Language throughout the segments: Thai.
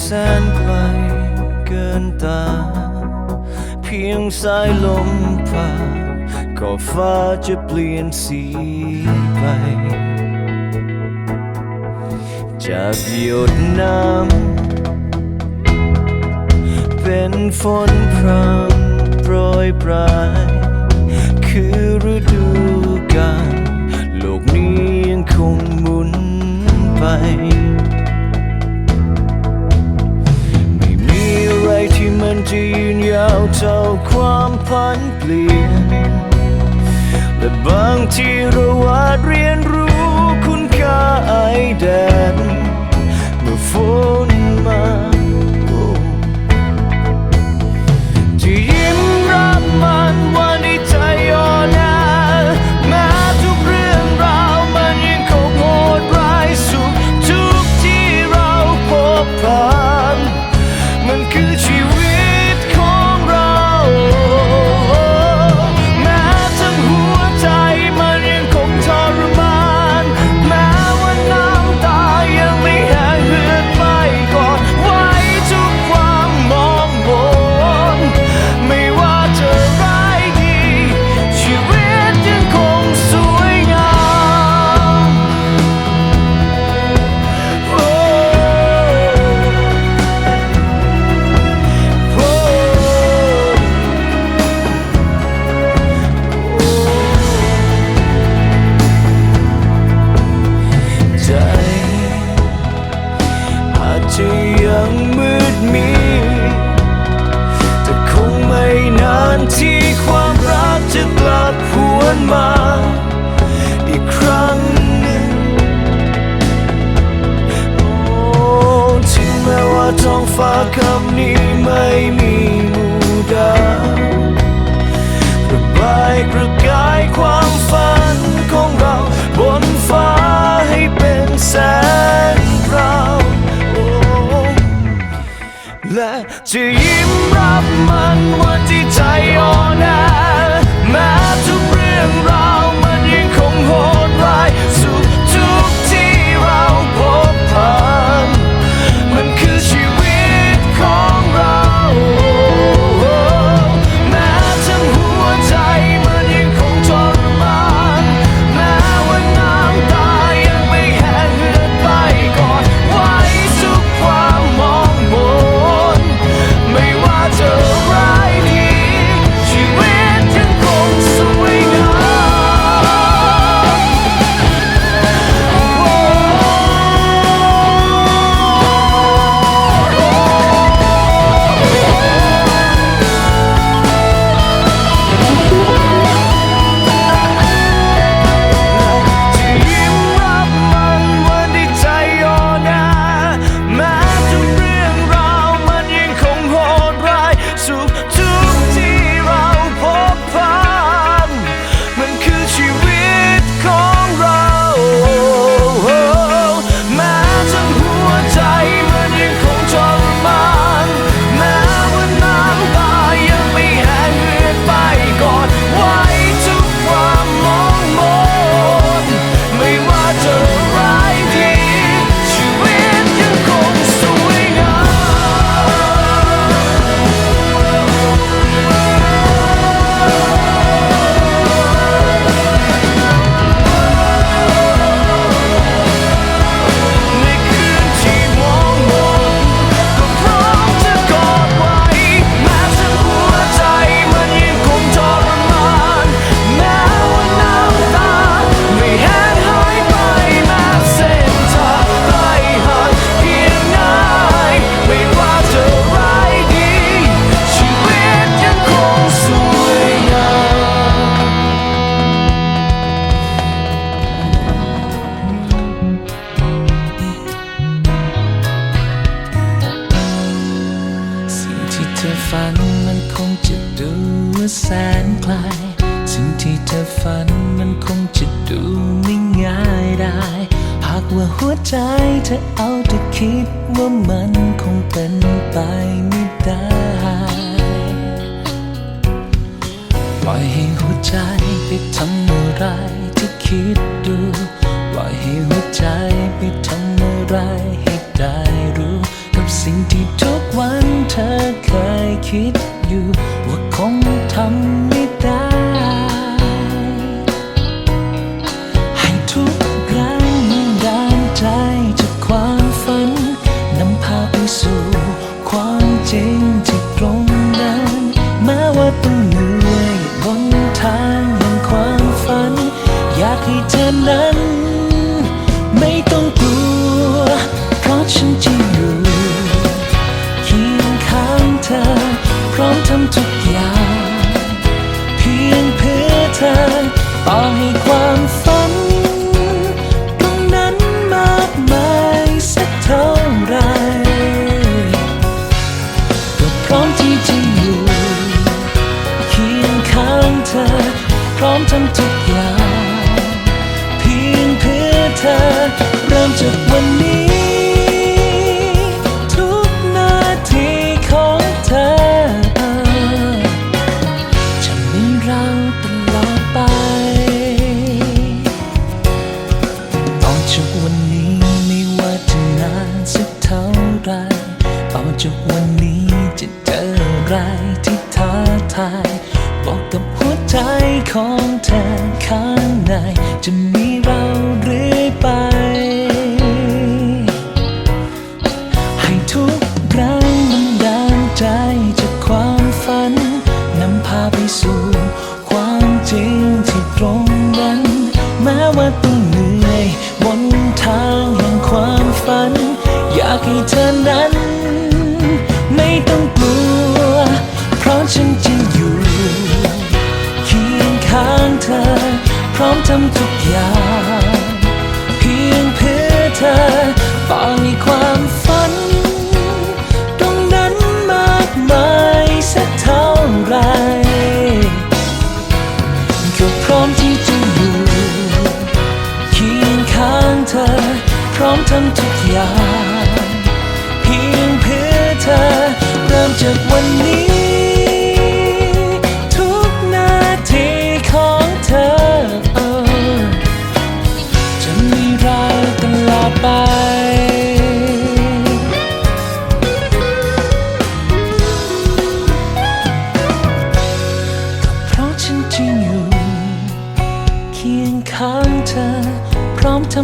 แสนไกลเกินตา เพียงสายลมผ่านก็ฟ้าจะเปลี่ยนสีไป จากหยดน้ำเป็นฝนพรำโปรยปราย คือฤดูกาลโลกนี้ยังคงหมุนไป จะยืนยาวเท่าความผันเปลี่ยน และบางทีเราอาจเรียนรู้คุณค่าไอแดนเมื่อฝน ฟ้าคำนี้ไม่มีมูดาระบายประกายความฝันของเราบนฟ้าให้เป็นแสงเราและจะ ว่าหัวใจเธอเอาแต่คิดว่ามันคงเป็นไปไม่ได้ปล่อยให้หัวใจไปทำอะไรที่คิดดูปล่อยให้หัวใจไปทำอะไรให้ได้รู้ กับสิ่งที่ทุกวันเธอเคยคิดอยู่ว่าคงทำำทุกอย่าง เพียงเพื่อเธอ ต่อให้ความฝัน ตรงนั้นมากมายสักเท่าไรก็พร้อมที่จะอยู่ เคียงข้างเธอ พร้อมทำทุก ท้าทาย บอกกับหัวใจของเธอข้างในจะมีเราเรื่อยไป ให้ทุกครั้งมันดานใจจากความฝันนำพาไปสู่ความจริงที่ตรงนั้น แม้ว่าต้องเหนื่อยบนทางแห่งความฝัน อยากให้เธอนั้น ไม่ต้องำทุกอย่าง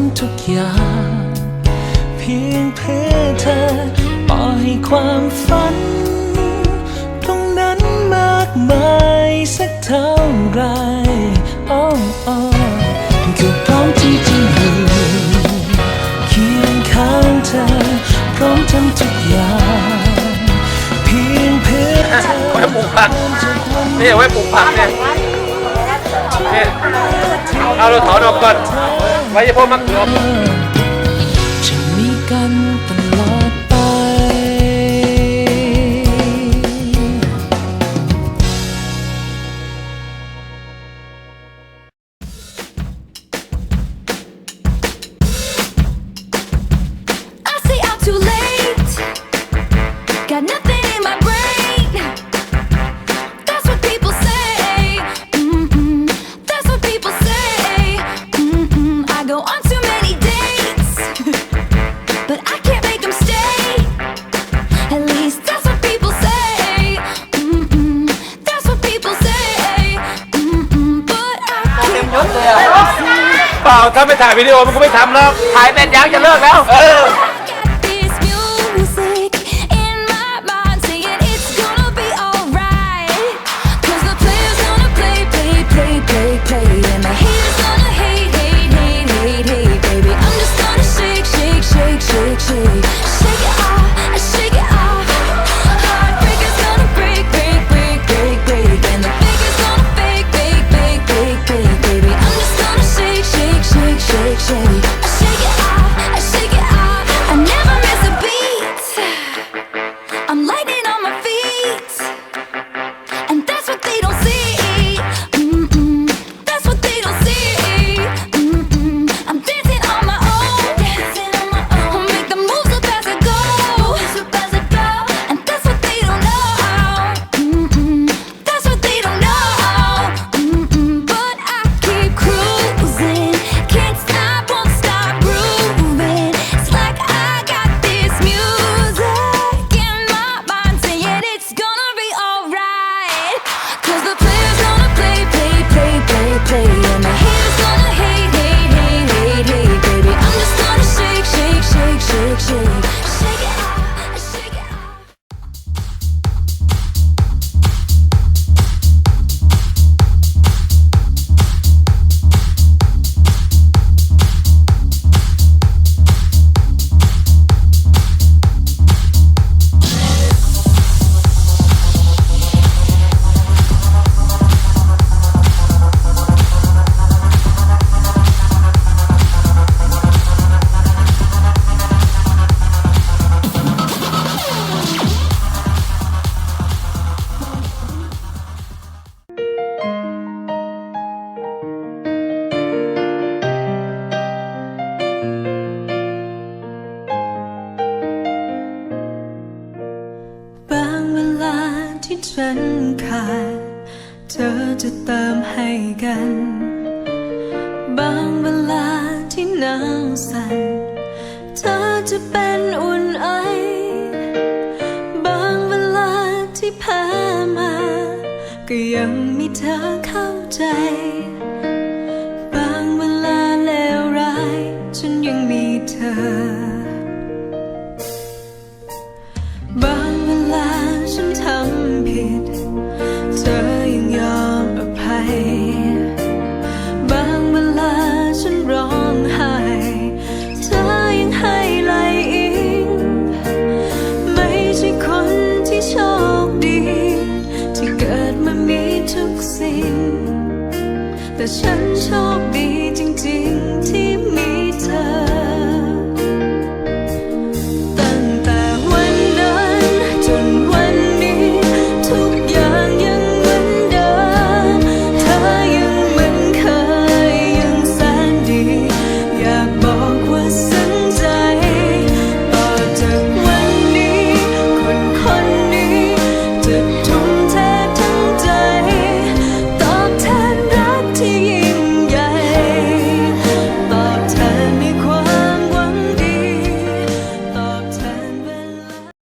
ำทุกอย่าง เพียงเพื่อเธอต่อให้ความฝัน ตรงนั้นมากมายสักเท่าไหรโอ้โอ้ก็พร้อมที่จะอยู่เคียงข้างเธอ พร้อมทำทุกอย่าง เพียงเพื่อเธอ ไว้ปลูกผักนี่เอาไว้ปลูกผักเนี่ย เอาเราถอนออกก่อนไว้เฉพาะมะเขื ปล่าถ้าไม่ถ่ายวิดีโอมันก็ไม่ทำแล้วถ่ายเป็นยังจะเลิกแล้ว เออ Got this music in my mind saying it's gonna be alright. Cause the player's gonna play, play, play, play, play. And the haters gonna hate, hate, hate, hate, hate, baby. I'm just gonna shake, shake, shake, shake, shake. ที่พามา ก็ยังมีเธอเข้าใจ บางเวลาเลวร้าย ฉันยังมีเธอ